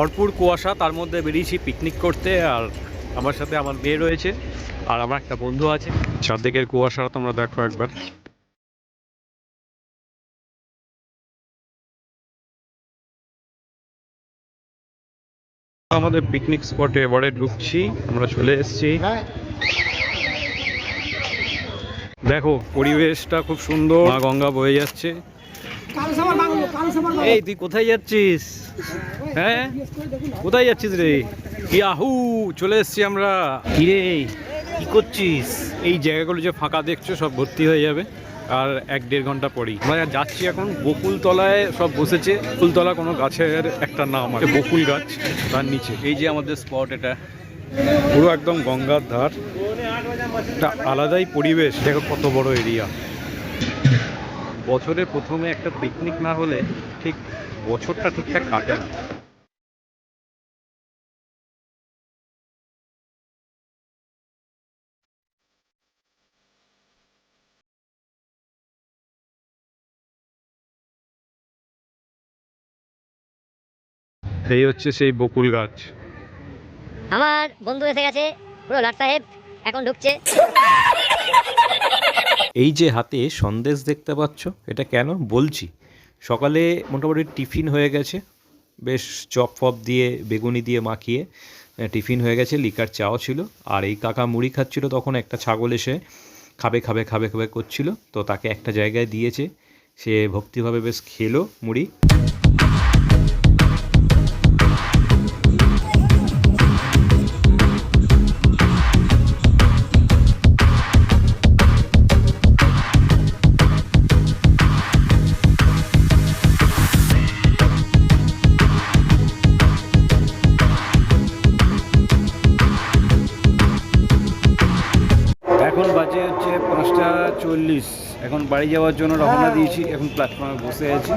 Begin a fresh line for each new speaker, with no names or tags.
ভরপুর কুয়াশা, তার মধ্যে বেরিয়েছি পিকনিক করতে আর আমার সাথে আমার মেয়ে রয়েছে আর আমার একটা বন্ধু আছে। চারদিকের কুয়াশা তোমরা দেখো একবার। আমাদের পিকনিক স্পটে এবারে ঢুকছি, আমরা চলে এসেছি। দেখো, পরিবেশটা খুব সুন্দর গঙ্গা বয়ে যাচ্ছে। এই, তুই কোথায় যাচ্ছিস? হ্যাঁ? কোথায় যাচ্ছিস রে? ইয়াহু, চলে এসেছি আমরা। কিরে, কি করছিস? এই জায়গাগুলো যে ফাঁকা দেখছ, সব ভর্তি হয়ে যাবে। আর এক দেড় ঘণ্টা পরেই। আমরা যাচ্ছি এখন বকুল তলায় সব বসেছে। বকুলতলা কোনো গাছের একটা নাম আছে, বকুল গাছ, তার নিচে। এই যে আমাদের স্পট এটা। পুরো একদম গঙ্গার ধার। একটা আলাদাই পরিবেশ। দেখো কত বড় এরিয়া। বছরে প্রথমে একটা পিকনিক না হলে ঠিক বছরটা ঠিকঠাক কাটে না। এই হচ্ছে সেই বকুল গাছ।
আমার বন্ধু এসে গেছে, পুরো লাট সাহেব এখন ঢুকছে।
এই যে হাতে সন্দেশ দেখতে পাচ্ছ, এটা কেন? বলছি, সকালে মোটামুটি টিফিন হয়ে গেছে। বেশ চপ ফপ দিয়ে, বেগুনি দিয়ে মাখিয়ে টিফিন হয়ে গেছে, লিকার চাও ছিল। আর এই কাকা মুড়ি খাচ্ছিল তখন, একটা ছাগল এসে খাবে খাবে খাবে খাবে করছিল। তো তাকে একটা জায়গায় দিয়েছে। সে ভক্তিভাবে বেশ খেলো মুড়ি।
বাজে হচ্ছে পাঁচটা চল্লিশ। এখন বাড়ি যাওয়ার জন্য রওনা দিয়েছি এখন প্ল্যাটফর্মে বসে আছি।